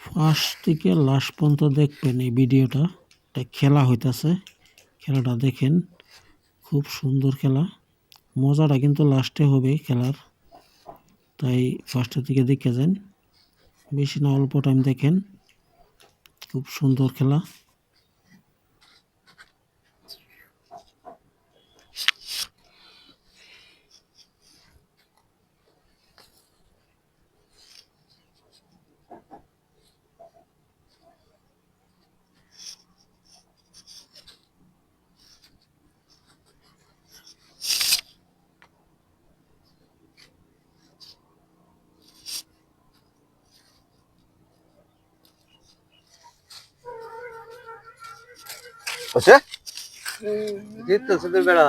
First থেকে last পর্যন্ত দেখবেন এই ভিডিওটা। এটা খেলা হইতাছে। খেলাটা দেখেন খুব সুন্দর খেলা। মজাটা কিন্তু লাস্টে হবে খেলার। তাই ফার্স্টের দিকে দেখে যান। বেশি না অল্প টাইম দেখেন। খুব সুন্দর খেলা। হচ্ছে? জিততেছে তো বেড়া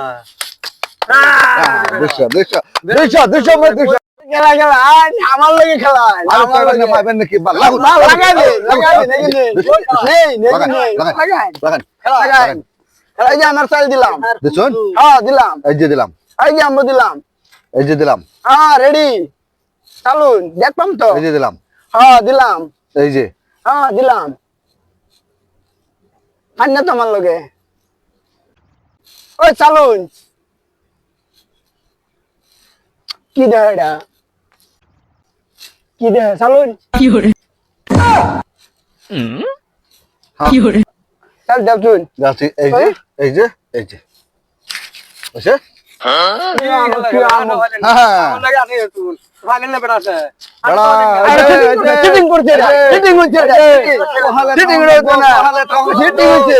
আমার লগে খেলা নাকি? লাগাই লাগাই এই যে আমার চাল দিলাম। দেখুন হ্যাঁ দিলাম। এই যে দিলাম। এই যে আমরা দিলাম। এই যে দিলাম। হ্যাঁ রেডি চালুন দেখলাম তো। এই যে দিলাম। হ্যাঁ দিলাম। এই যে। হ্যাঁ দিলাম। মান্য তো আমার লগে। ওই চালুন। কি দেয় এটা? কি দেয় চালুন। হ্যাঁ। চাল দেখুন যাচ্ছি এই যে এই যে এই যে। হচ্ছে চিটিং করছে চিটিং হচ্ছে চিটিং হচ্ছে না চিটিং হচ্ছে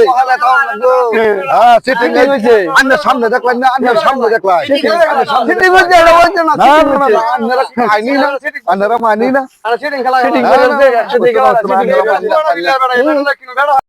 হ্যাঁ চিটিং হচ্ছে আমরা সামনে দেখলাম না আমরা সামনে দেখলাম চিটিং হচ্ছে এটা বলছে না না না না আন্নারা খাইনি না আমরা মানি না চিটিং খেলা চিটিং করে, চিটিং sitting